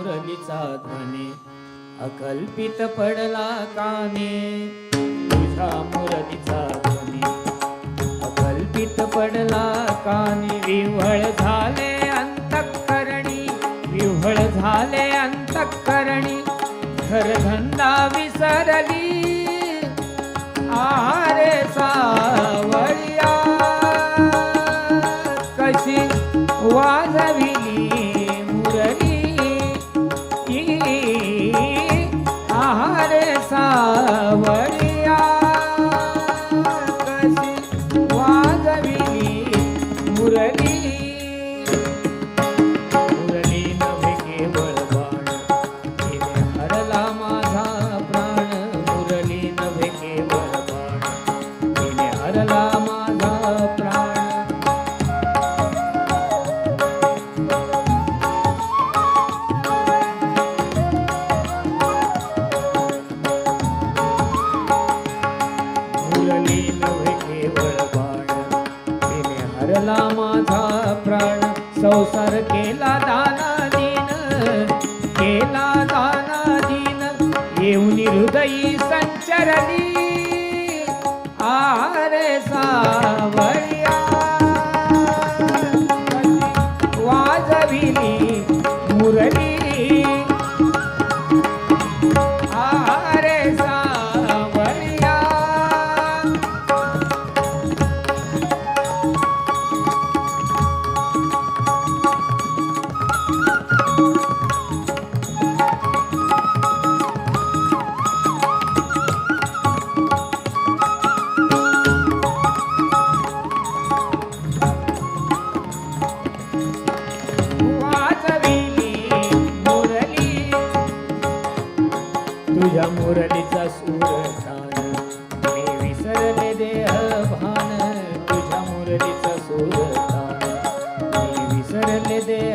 मुरलीचा ध्वनी. अकल्पित पडला काने. तुझा मुरतीचा ध्वनी. अकल्पित पडला काने. विव्हळ झाले अंतकरणी. विव्हळ झाले अंतकरणी. घरधंदा विसरली. आरे सावळी. मुरली आरे सावळ्या वाजविली de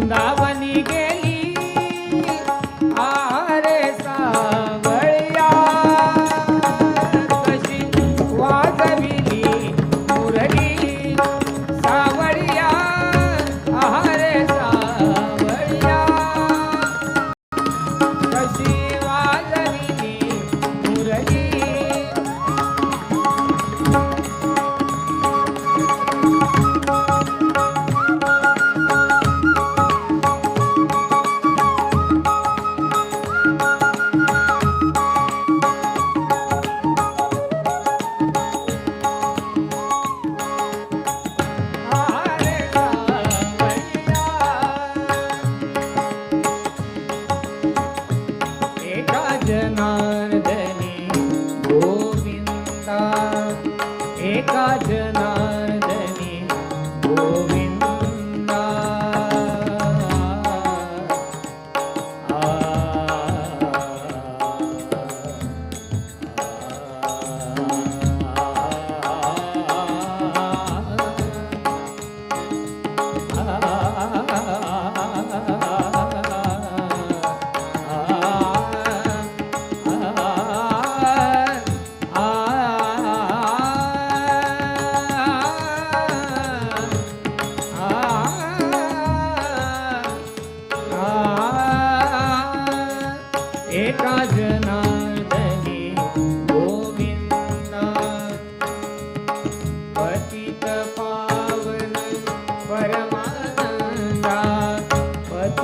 빈다.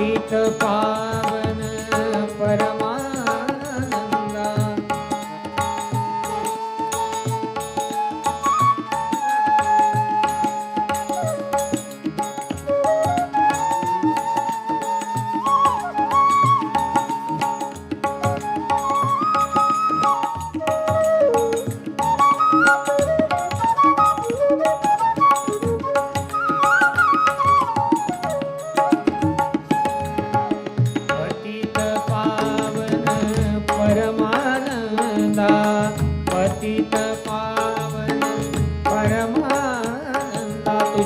पालित पा